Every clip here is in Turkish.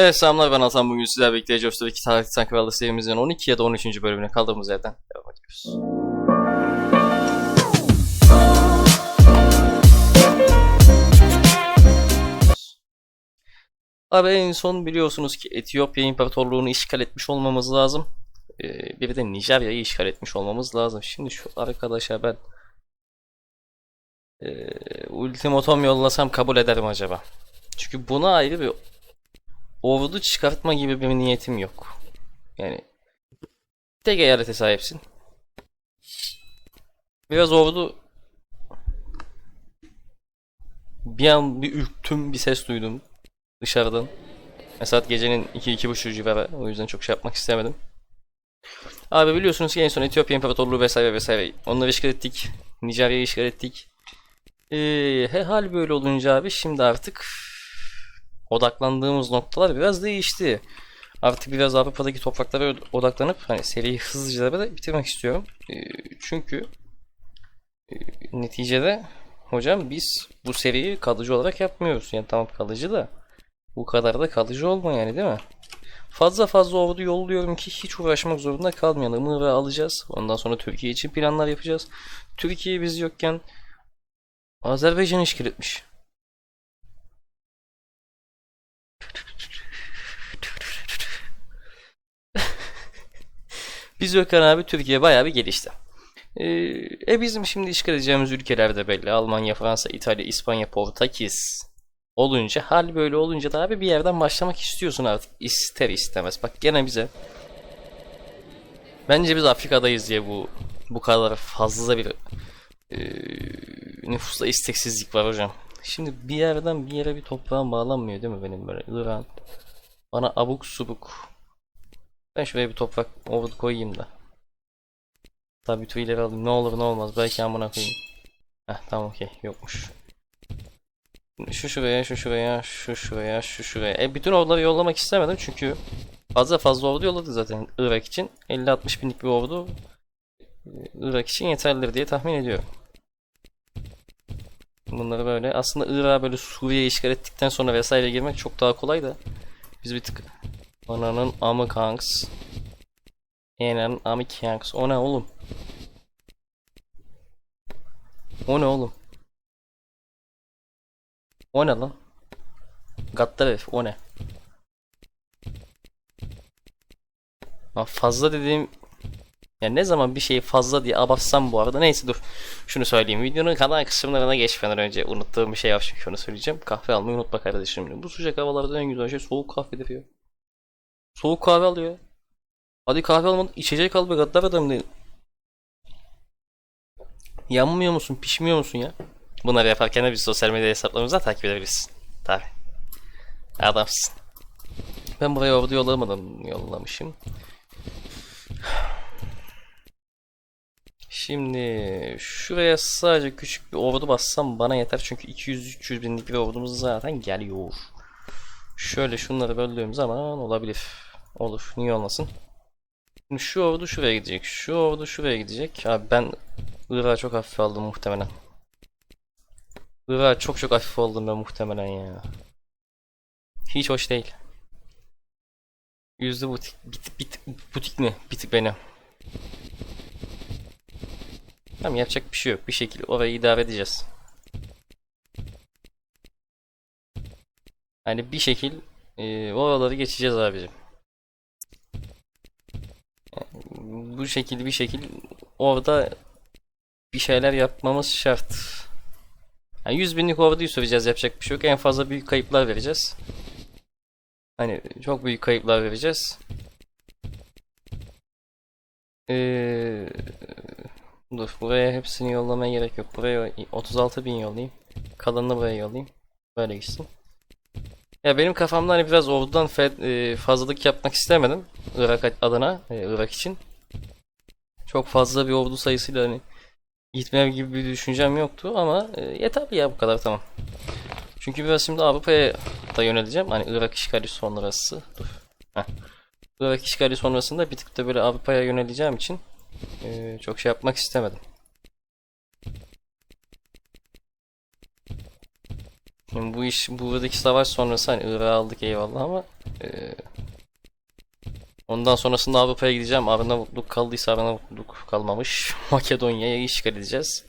Evet selamlar ben Hasan bugün sizlerle birlikte Age of 2 Tarih Titan Kralı serimizin 12 ya da 13. bölümüne kaldığımız yerden devam ediyoruz. Abi en son biliyorsunuz ki Etiyopya İmparatorluğu'nu işgal etmiş olmamız lazım. Ee, bir de Nijerya'yı işgal etmiş olmamız lazım. Şimdi şu arkadaşa ben ee, ultimatom yollasam kabul ederim acaba? Çünkü buna ayrı bir ordu çıkartma gibi bir niyetim yok. Yani tek eyalete sahipsin. Biraz ordu bir an bir ürktüm bir ses duydum dışarıdan. Mesela gecenin 2-2.30 civarı o yüzden çok şey yapmak istemedim. Abi biliyorsunuz ki en son Etiyopya İmparatorluğu vesaire vesaire onları işgal ettik. Nijerya'yı işgal ettik. Ee, hal böyle olunca abi şimdi artık odaklandığımız noktalar biraz değişti. Artık biraz Avrupa'daki topraklara odaklanıp hani seriyi hızlıca da bitirmek istiyorum. Ee, çünkü e, neticede hocam biz bu seriyi kalıcı olarak yapmıyoruz. Yani tamam kalıcı da bu kadar da kalıcı olma yani değil mi? Fazla fazla ordu yolluyorum ki hiç uğraşmak zorunda kalmayalım. Irak'ı alacağız. Ondan sonra Türkiye için planlar yapacağız. Türkiye biz yokken Azerbaycan işgal etmiş. Biz yokken abi Türkiye bayağı bir gelişti. Ee, e bizim şimdi işgal edeceğimiz ülkeler de belli. Almanya, Fransa, İtalya, İspanya, Portekiz olunca hal böyle olunca da abi bir yerden başlamak istiyorsun artık. ister istemez. Bak gene bize Bence biz Afrika'dayız diye bu bu kadar fazla bir e, nüfusla isteksizlik var hocam. Şimdi bir yerden bir yere bir toprağın bağlanmıyor değil mi benim böyle Iran bana abuk subuk ben şuraya bir toprak ordu koyayım da. Tabi tüyleri alayım. Ne olur ne olmaz. Belki amına koyayım. Heh tamam okey. Yokmuş. Şu şuraya şu şuraya şu şuraya şu şuraya. E bütün orduları yollamak istemedim çünkü Fazla fazla ordu yolladık zaten Irak için. 50-60 binlik bir ordu e, Irak için yeterlidir diye tahmin ediyorum. Bunları böyle aslında Irak'a böyle Suriye işgal ettikten sonra vesaire girmek çok daha kolay da biz bir tık ananın amı kanks. Enanın amı kanks. O ne oğlum? O ne oğlum? O ne lan? Gaddar herif o ne? Lan fazla dediğim yani ne zaman bir şeyi fazla diye abartsam bu arada neyse dur. Şunu söyleyeyim. Videonun kanal kısımlarına geçmeden önce unuttuğum bir şey var çünkü onu söyleyeceğim. Kahve almayı unutma kardeşim. Bu sıcak havalarda en güzel şey soğuk kahvedir ya soğuk kahve alıyor. Hadi kahve almadın içecek al be gaddar adam değil yanmıyor musun pişmiyor musun ya? Bunları yaparken de biz sosyal medya hesaplarımızda takip edebilirsin. Tabi adamsın. Ben buraya orada yollamadım yollamışım. Şimdi şuraya sadece küçük bir ordu bassam bana yeter. Çünkü 200-300 binlik bir ordumuz zaten geliyor. Şöyle şunları böldüğüm zaman olabilir. Olur. Niye olmasın? Şimdi şu ordu şuraya gidecek. Şu ordu şuraya gidecek. Abi ben Irak'ı çok hafife aldım muhtemelen. Irak'ı çok çok hafif aldım ben muhtemelen ya. Hiç hoş değil. Yüzde butik, bit, bit, butik mi? Bitik beni. Tamam yapacak bir şey yok. Bir şekilde orayı idare edeceğiz. Hani bir şekil e, oraları geçeceğiz abicim. Yani bu şekilde bir şekil orada bir şeyler yapmamız şart. Yani 100 binlik orduyu süreceğiz yapacak bir şey yok. En fazla büyük kayıplar vereceğiz. Hani çok büyük kayıplar vereceğiz. Eee Dur buraya hepsini yollamaya gerek yok. Buraya 36 bin yollayayım. Kalanını buraya yollayayım. Böyle gitsin. Ya benim kafamda hani biraz ordudan e, fazlalık yapmak istemedim. Irak adına, e, Irak için. Çok fazla bir ordu sayısıyla hani gitmem gibi bir düşüncem yoktu ama e, yeter ya bu kadar tamam. Çünkü biraz şimdi Avrupa'ya da yöneleceğim. Hani Irak işgali sonrası. Dur. Heh. Irak işgali sonrasında bir tık da böyle Avrupa'ya yöneleceğim için çok şey yapmak istemedim. Şimdi bu iş buradaki savaş sonrası hani Irak'ı aldık eyvallah ama eee, ondan sonrasında Avrupa'ya gideceğim. Arnavutluk kaldıysa Arnavutluk kalmamış. Makedonya'ya işgal edeceğiz.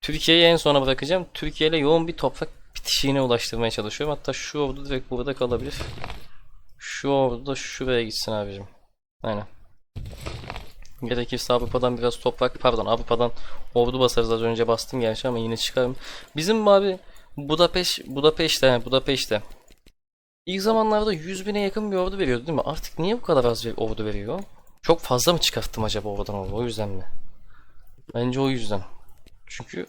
Türkiye'yi en sona bırakacağım. Türkiye ile yoğun bir toprak bitişiğine ulaştırmaya çalışıyorum. Hatta şu ordu direkt burada kalabilir. Şu ordu da şuraya gitsin abicim. Aynen. Gerekirse Avrupa'dan biraz toprak, pardon Avrupa'dan ordu basarız az önce bastım gerçi ama yine çıkarım. Bizim abi Budapeşt, Budapeşte, Budapeşte. İlk zamanlarda 100 bine yakın bir ordu veriyordu değil mi? Artık niye bu kadar az bir ordu veriyor? Çok fazla mı çıkarttım acaba oradan ordu? O yüzden mi? Bence o yüzden. Çünkü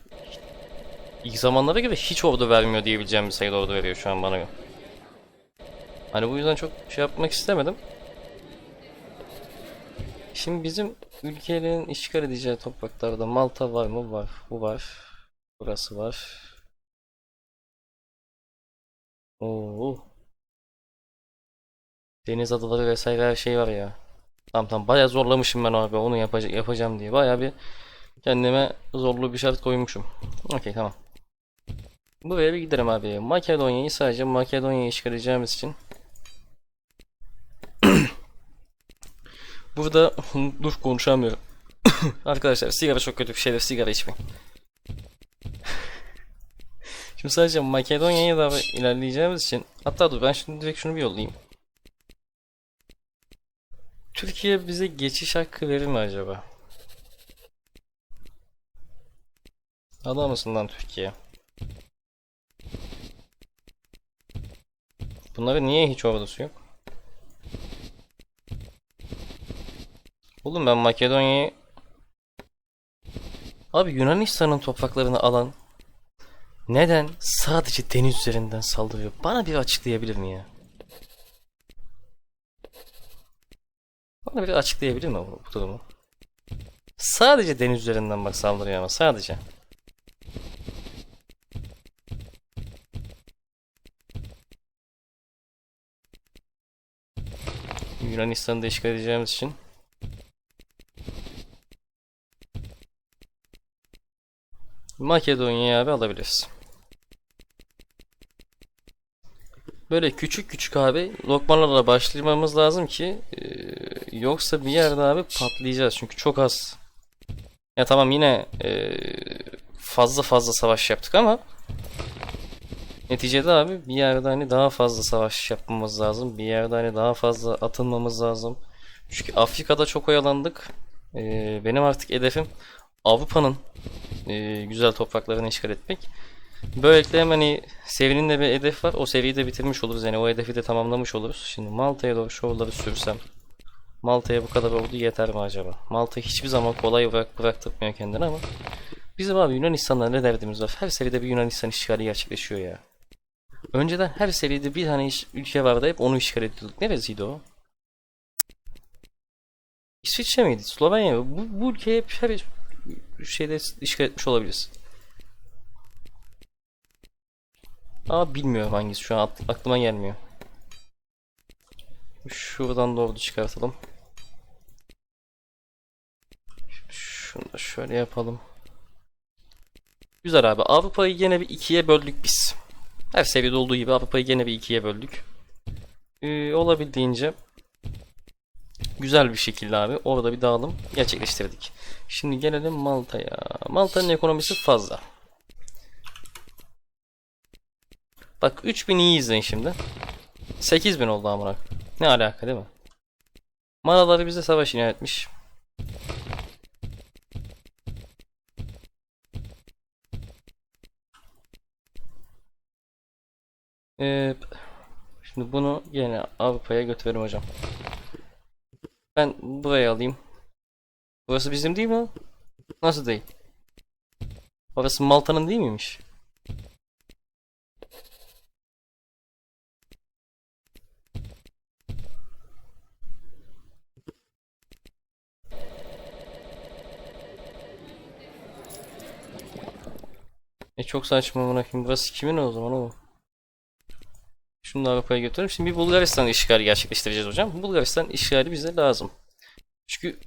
ilk zamanlara göre hiç ordu vermiyor diyebileceğim bir sayıda ordu veriyor şu an bana. Hani bu yüzden çok şey yapmak istemedim. Şimdi bizim ülkelerin işgal edeceği topraklarda Malta var mı? Var. Bu var. Burası var. Oo. Deniz adaları vesaire her şey var ya. Tamam tamam bayağı zorlamışım ben abi onu yapaca- yapacağım diye. Bayağı bir kendime zorlu bir şart koymuşum. Okey tamam. Buraya bir gidelim abi. Makedonya'yı sadece Makedonya'yı edeceğimiz için Burada dur konuşamıyorum. Arkadaşlar sigara çok kötü bir şeydir. Sigara içmeyin. Şimdi sadece Makedonya'ya da ilerleyeceğimiz için hatta dur ben şimdi direkt şunu bir yollayayım. Türkiye bize geçiş hakkı verir mi acaba? Adam mısın lan Türkiye? Bunların niye hiç ordusu yok? Oğlum ben Makedonya'yı Abi Yunanistan'ın topraklarını alan neden sadece deniz üzerinden saldırıyor? Bana bir açıklayabilir mi ya? Bana bir açıklayabilir mi bu, bu durumu? Sadece deniz üzerinden bak saldırıyor ama sadece. Yunanistan'ı da işgal edeceğimiz için Makedonya'yı abi alabiliriz. Böyle küçük küçük abi lokmalarla başlamamız lazım ki eee, yoksa bir yerde abi patlayacağız çünkü çok az. Ya tamam yine eee, fazla fazla savaş yaptık ama neticede abi bir yerde hani daha fazla savaş yapmamız lazım. Bir yerde hani daha fazla atılmamız lazım. Çünkü Afrika'da çok oyalandık. Eee, benim artık hedefim Avrupa'nın e, güzel topraklarını işgal etmek. Böylelikle hemen hani serinin de bir hedef var. O seriyi de bitirmiş oluruz. Yani o hedefi de tamamlamış oluruz. Şimdi Malta'ya doğru şovları sürsem. Malta'ya bu kadar ordu yeter mi acaba? Malta hiçbir zaman kolay bırak, bıraktırmıyor kendini ama bizim abi Yunanistan'la ne derdimiz var? Her seride bir Yunanistan işgali gerçekleşiyor ya. Önceden her seride bir tane iş- ülke vardı hep onu işgal ediyorduk. Neresiydi o? İsviçre miydi? Slovenya mı? Bu, bu ülkeyi hep her şeyde işgal etmiş olabiliriz. Ama bilmiyorum hangisi şu an aklıma gelmiyor. Şuradan doğru çıkartalım. Şunu da şöyle yapalım. Güzel abi. Avrupa'yı gene bir ikiye böldük biz. Her seviyede olduğu gibi Avrupa'yı gene bir ikiye böldük. Ee, olabildiğince güzel bir şekilde abi orada bir dağılım gerçekleştirdik. Şimdi gelelim Malta'ya. Malta'nın ekonomisi fazla. Bak 3000 iyi izleyin şimdi. 8000 oldu amına. Ne alaka değil mi? Maraları bize savaş ilan etmiş. Ee, şimdi bunu yine Avrupa'ya götürelim hocam. Ben buraya alayım. Burası bizim değil mi? Nasıl değil? Orası Malta'nın değil miymiş? Çok saçma amına koyayım. Burası kimin o zaman o? Şunu da Avrupa'ya götürelim. Şimdi bir Bulgaristan işgali gerçekleştireceğiz hocam. Bulgaristan işgali bize lazım. Çünkü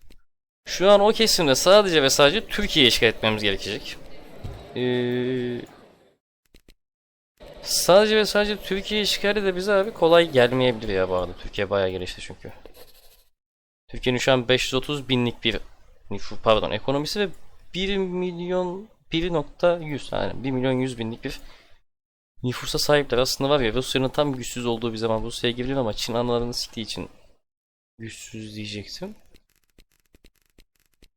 şu an o kesimde sadece ve sadece Türkiye'yi işgal etmemiz gerekecek. Ee, Sadece ve sadece Türkiye işgali de bize abi kolay gelmeyebilir ya bu arada. Türkiye bayağı gelişti çünkü. Türkiye'nin şu an 530 binlik bir nüfus pardon ekonomisi ve 1 milyon 1.100 yani 1 milyon 100 binlik bir nüfusa sahipler. Aslında var ya Rusya'nın tam güçsüz olduğu bir zaman Rusya'ya girilir ama Çin analarını siktiği için güçsüz diyecektim.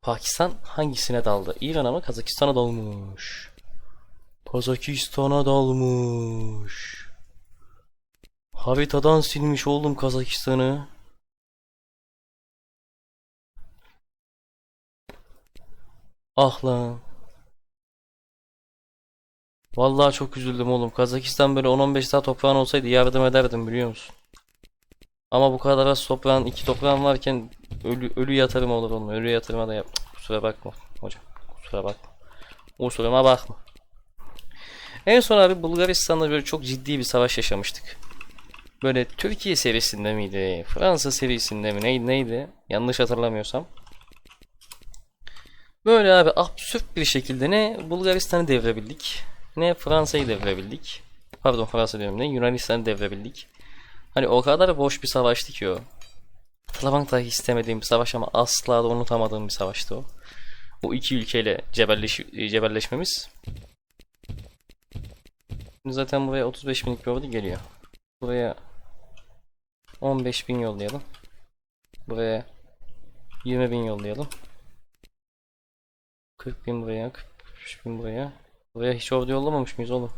Pakistan hangisine daldı? İran'a mı Kazakistan'a dalmış. Kazakistan'a dalmış. Haritadan silmiş oğlum Kazakistan'ı. Ah lan. Vallahi çok üzüldüm oğlum. Kazakistan böyle 10-15 daha toprağın olsaydı yardım ederdim biliyor musun? Ama bu kadar az toprağın, iki toprağın varken ölü, ölü yatırım olur oğlum. Ölü yatırıma da yap. Kusura bakma hocam. Kusura bakma. Kusuruma bakma. En son abi Bulgaristan'da böyle çok ciddi bir savaş yaşamıştık. Böyle Türkiye serisinde miydi? Fransa serisinde mi? Neydi neydi? Yanlış hatırlamıyorsam. Böyle abi absürt bir şekilde ne Bulgaristan'ı devirebildik ne Fransa'yı devirebildik. Pardon Fransa diyorum ne Yunanistan'ı devirebildik. Hani o kadar boş bir savaştı ki o. Hatırlamak dahi istemediğim bir savaş ama asla da unutamadığım bir savaştı o. O iki ülkeyle cebelleş cebelleşmemiz. Şimdi zaten buraya 35 binlik bir ordu geliyor. Buraya 15 bin yollayalım. Buraya 20 bin yollayalım. 40 bin buraya, 45 bin buraya. Buraya hiç ordu yollamamış mıyız oğlum?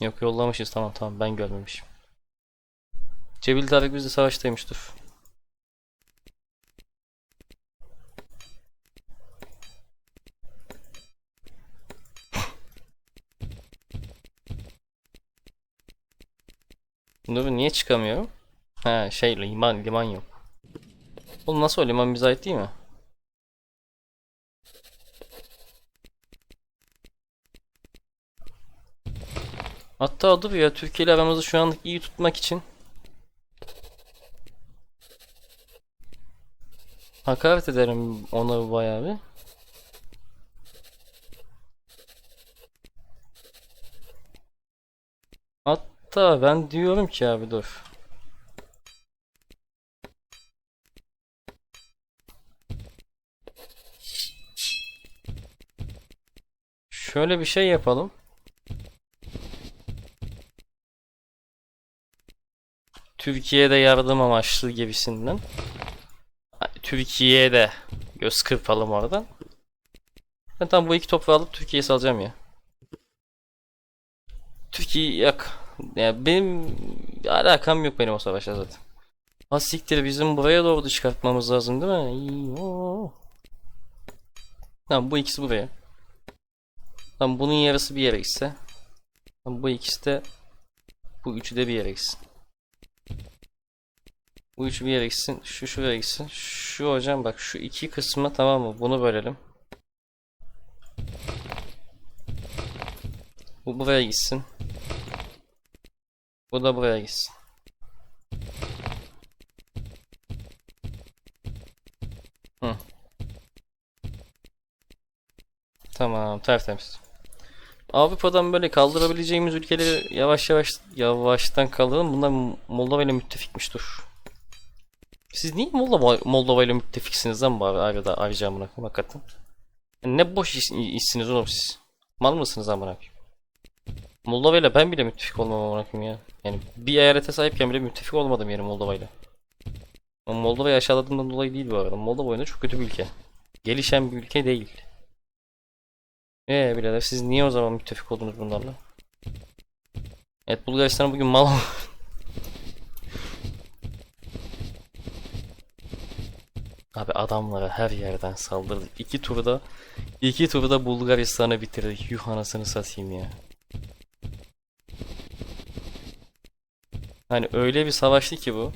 Yok yollamışız tamam tamam ben görmemişim. Cebil Tarık bizde savaştaymış dur. Dur niye çıkamıyorum? Ha şey liman liman yok. Oğlum nasıl o liman bize ait değil mi? Hatta dur ya Türkiye ile aramızı şu anlık iyi tutmak için hakaret ederim ona bayağı bir. Hatta ben diyorum ki abi dur. Şöyle bir şey yapalım. Türkiye'de yardım amaçlı gibisinden. Ha, Türkiye'de göz kırpalım oradan. Ben tam bu iki toprağı alıp Türkiye'ye salacağım ya. Türkiye yok. Ya benim alakam yok benim o savaşa zaten. Ha bizim buraya doğru çıkartmamız lazım değil mi? Tamam bu ikisi buraya. Tamam bunun yarısı bir yere gitse. Tamam bu ikisi de bu üçü de bir yere gitsin. Bu üçü bir yere gitsin. Şu şuraya gitsin. Şu hocam bak şu iki kısmı tamam mı? Bunu bölelim. Bu buraya gitsin. Bu da buraya gitsin. Hı. Tamam tertemiz. Avrupa'dan böyle kaldırabileceğimiz ülkeleri yavaş yavaş yavaştan kaldıralım. Bunlar Moldova ile müttefikmiş dur. Siz niye Moldova, Moldova ile müttefiksiniz lan bu arada amına koyayım hakikaten? Ne boş iş, işsiniz oğlum siz. Mal mısınız amına koyayım? Moldova ile ben bile müttefik olmam amına ya. Yani bir eyalete sahipken bile müttefik olmadım yani Moldova ile. Moldova'yı aşağıladığımdan dolayı değil bu arada. Moldova oyunda çok kötü bir ülke. Gelişen bir ülke değil. Eee birader siz niye o zaman müttefik oldunuz bunlarla? Evet Bulgaristan'a bugün mal Abi adamlara her yerden saldırdık. İki turda iki turda Bulgaristan'ı bitirdik. Yuh anasını satayım ya. Hani öyle bir savaştı ki bu.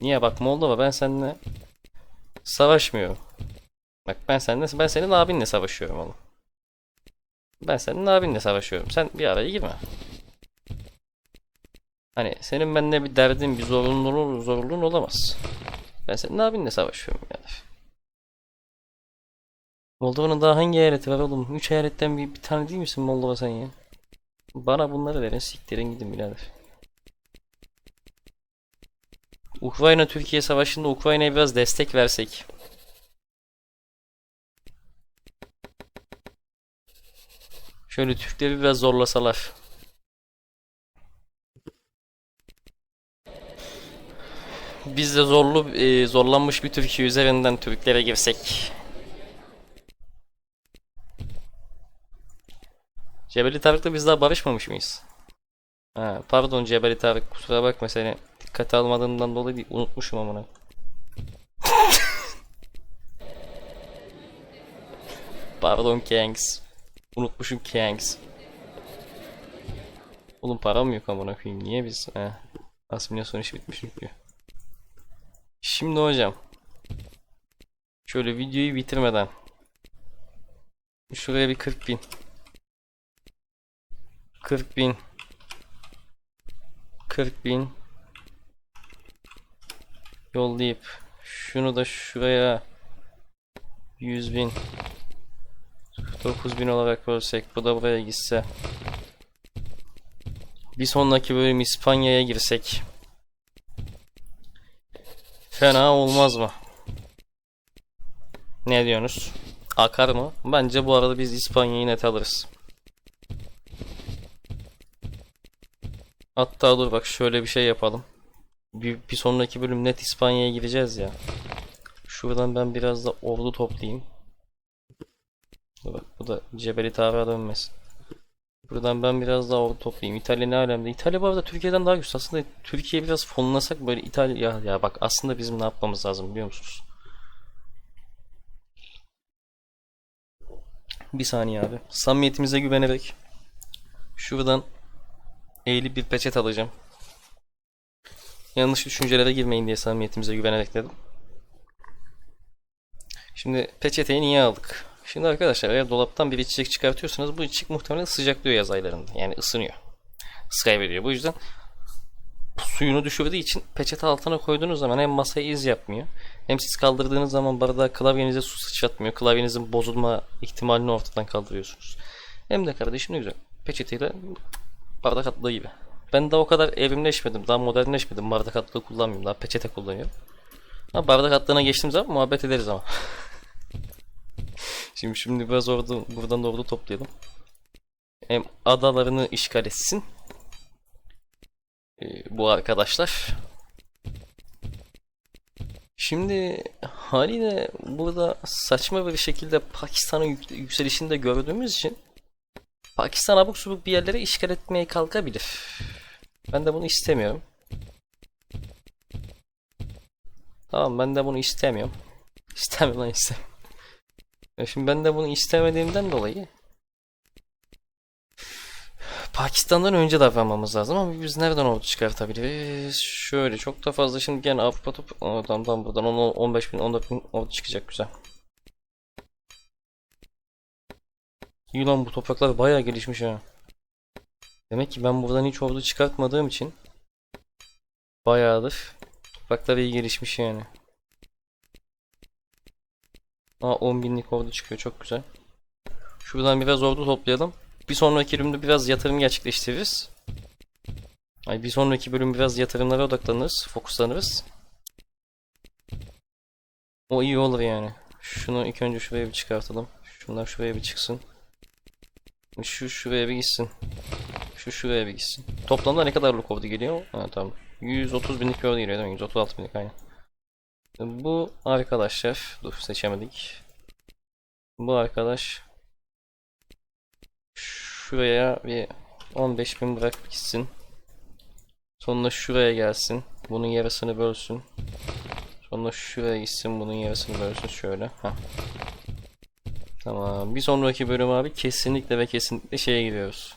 Niye bak Moldova ben seninle savaşmıyorum. Bak ben seninle ben senin abinle savaşıyorum oğlum. Ben senin abinle savaşıyorum. Sen bir araya girme. Hani senin benimle bir derdin, bir zorunluluğun, zorunluluğun olamaz. Ben senin abinle savaşıyorum yani. Moldova'nın daha hangi eyaleti var oğlum? 3 eyaletten bir, bir tane değil misin Moldova sen ya? Bana bunları verin siktirin gidin birader. Ukrayna Türkiye savaşında Ukrayna'ya biraz destek versek. Şöyle Türkleri biraz zorlasalar. Biz de zorlu e, zorlanmış bir Türkiye üzerinden Türklere girsek. Cebeli Tarık'la biz daha barışmamış mıyız? Ha, pardon Cebeli Tarık kusura bakma seni dikkate almadığımdan dolayı değil, unutmuşum amına. Pardon Kanks. Unutmuşum Kanks. Oğlum param yok amına koyayım. Niye biz? He. Asimilasyon işi bitmiş çünkü. Şimdi hocam. Şöyle videoyu bitirmeden. Şuraya bir 40 bin. 40 bin. 40 bin. Yollayıp şunu da şuraya 100 bin 9000 olarak bölsek bu da buraya gitse bir sonraki bölüm İspanya'ya girsek fena olmaz mı? Ne diyorsunuz? Akar mı? Bence bu arada biz İspanya'yı net alırız. Hatta dur bak şöyle bir şey yapalım. Bir, bir sonraki bölüm net İspanya'ya gireceğiz ya. Şuradan ben biraz da ordu toplayayım. Dur Bak bu da Cebeli Tarık'a dönmesin. Buradan ben biraz daha ordu toplayayım. İtalya ne alemde? İtalya bu arada Türkiye'den daha güçlü. Aslında Türkiye biraz fonlasak böyle İtalya ya, ya bak aslında bizim ne yapmamız lazım biliyor musunuz? Bir saniye abi. Samimiyetimize güvenerek şuradan eğilip bir peçet alacağım. Yanlış düşüncelere girmeyin diye samimiyetimize güvenerek dedim. Şimdi peçeteyi niye aldık? Şimdi arkadaşlar eğer dolaptan bir içecek çıkartıyorsanız bu içecek muhtemelen sıcaklıyor yaz aylarında. Yani ısınıyor. Isı kaybediyor. Bu yüzden suyunu düşürdüğü için peçete altına koyduğunuz zaman hem masaya iz yapmıyor. Hem siz kaldırdığınız zaman bardağı klavyenize su sıçratmıyor. Klavyenizin bozulma ihtimalini ortadan kaldırıyorsunuz. Hem de kardeşim ne güzel. Peçeteyle bardak atlığı gibi. Ben daha o kadar evrimleşmedim. Daha modernleşmedim. Bardak atlığı kullanmıyorum. Daha peçete kullanıyorum. Ha, bardak atlığına geçtiğim zaman muhabbet ederiz ama. Şimdi şimdi biraz orada buradan da orada toplayalım. Hem adalarını işgal etsin. Ee, bu arkadaşlar. Şimdi haliyle burada saçma bir şekilde Pakistan'ın yük- yükselişini de gördüğümüz için Pakistan abuk subuk bir yerlere işgal etmeye kalkabilir. Ben de bunu istemiyorum. Tamam ben de bunu istemiyorum. İstemiyorum lan istemiyorum. Ya Şimdi ben de bunu istemediğimden dolayı Pakistan'dan önce davranmamız lazım ama biz nereden ordu çıkartabiliriz? Şöyle çok da fazla şimdi gene Avrupa top oradan buradan buradan 10 15 bin 14 bin ordu çıkacak güzel. İyi bu topraklar bayağı gelişmiş ha. Demek ki ben buradan hiç ordu çıkartmadığım için bayağıdır topraklar iyi gelişmiş yani. Aa 10 binlik ordu çıkıyor çok güzel. Şuradan biraz ordu toplayalım. Bir sonraki bölümde biraz yatırım gerçekleştiririz. Ay bir sonraki bölüm biraz yatırımlara odaklanırız, fokuslanırız. O iyi olur yani. Şunu ilk önce şuraya bir çıkartalım. Şunlar şuraya bir çıksın. Şu şuraya bir gitsin. Şu şuraya bir gitsin. Toplamda ne kadarlık ordu geliyor? Ha tamam. 130 binlik ordu geliyor değil mi? 136 binlik aynen. Bu arkadaşlar dur seçemedik. Bu arkadaş şuraya bir 15 bin bırak gitsin. Sonra şuraya gelsin. Bunun yarısını bölsün. Sonra şuraya gitsin. Bunun yarısını bölsün şöyle. Heh. Tamam. Bir sonraki bölüm abi kesinlikle ve kesinlikle şeye giriyoruz.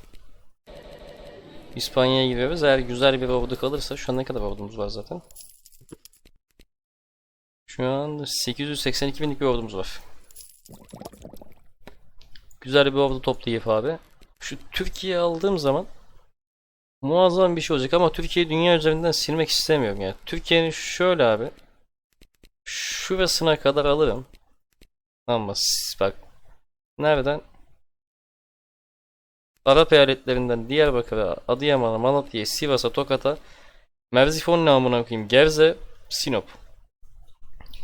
İspanya'ya giriyoruz. Eğer güzel bir ordu kalırsa şu an ne kadar ordumuz var zaten? Şu an 882 binlik bir ordumuz var. Güzel bir ordu toplayıp abi. Şu Türkiye aldığım zaman muazzam bir şey olacak ama Türkiye'yi dünya üzerinden silmek istemiyorum yani. Türkiye'nin şöyle abi. Şurasına kadar alırım. Ama bak Nereden? Arap eyaletlerinden Diyarbakır'a, Adıyaman'a, Malatya'ya, Sivas'a, Tokat'a, Merzifon namına koyayım, Gerze, Sinop.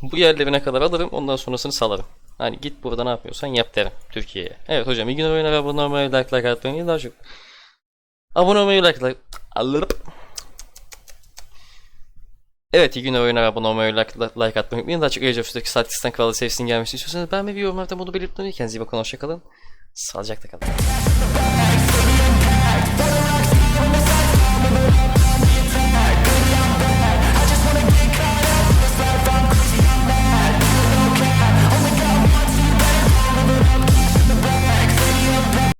Bu yerlerine kadar alırım ondan sonrasını salarım. Hani git burada ne yapıyorsan yap derim Türkiye'ye. Evet hocam iyi günler oyunlar abone olmayı like like atmayı daha çok. Abone olmayı like like. Alırım. Evet iyi günler oyunlar abone olmayı like, like, like atmayı unutmayın. Daha çok Age of Story'daki Statistikten kralı sevgisinin gelmesini istiyorsanız ben ve yorumlarda bunu belirtmeyi kendinize iyi bakın hoşçakalın. Sağlıcakla kalın.